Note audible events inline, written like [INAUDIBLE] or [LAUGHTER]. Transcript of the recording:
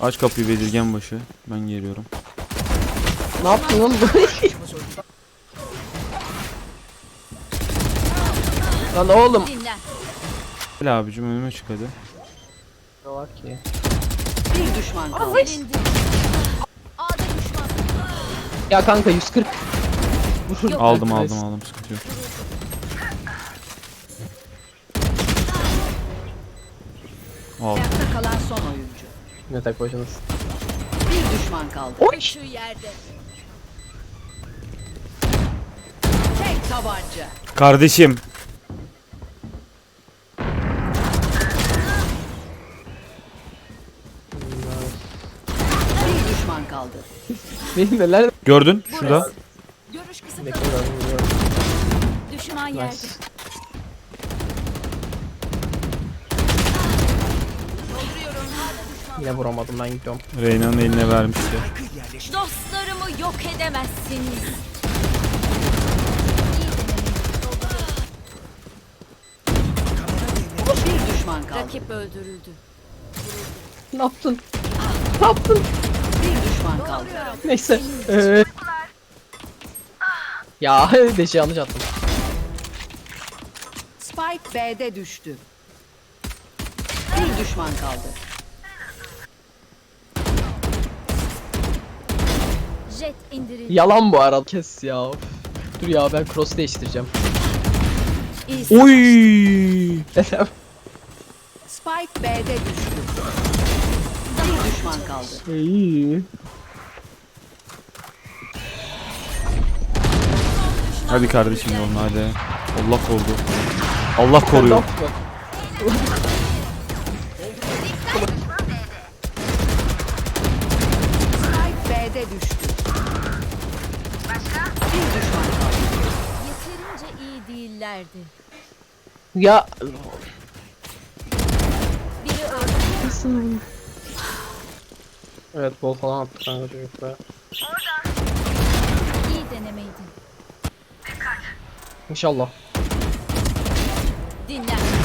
Aç kapıyı Bedirgen başı. Ben geliyorum. Ne yaptın oğlum? [LAUGHS] Lan oğlum. Gel abicim önüme çık hadi. Ne var ki? Bir düşman kaldı. Silindi. A'da düşman. Ya kanka 140. Vur. Aldım aldım aldım sıkıntı yok. Aldım. Ayakta kalan son oyuncu. Ne tek başınız. Bir düşman kaldı. Oy. Şu yerde. Tek tabanca. Kardeşim. Bir düşman kaldı. Benim neler? Gördün şurada. Görüş kısıtlı. Düşman yerde. Nice. Yine vuramadım ben gidiyorum. Reyna'nın eline vermişti. Dostlarımı yok edemezsiniz. Bir düşman kaldı. Rakip öldürüldü. Ne yaptın? Ne yaptın? Bir düşman kaldı. Neyse. Ee... Ya [LAUGHS] deşi yanlış attım. Spike B'de düştü. Bir düşman kaldı. Jet indirildi. Yalan bu arada. Kes ya. of. Dur ya ben cross değiştireceğim. İyi Oy! Dedem. Spike B'de düştü. Bir düşman kaldı. İyi. Hadi kardeşim yoluna hadi. Allah korudu. Allah koruyor. Yeterince iyi değillerdi. Ya Biri öldü. Evet bol falan attık kanka çocuklar. İyi denemeydi. İnşallah. Dinlen.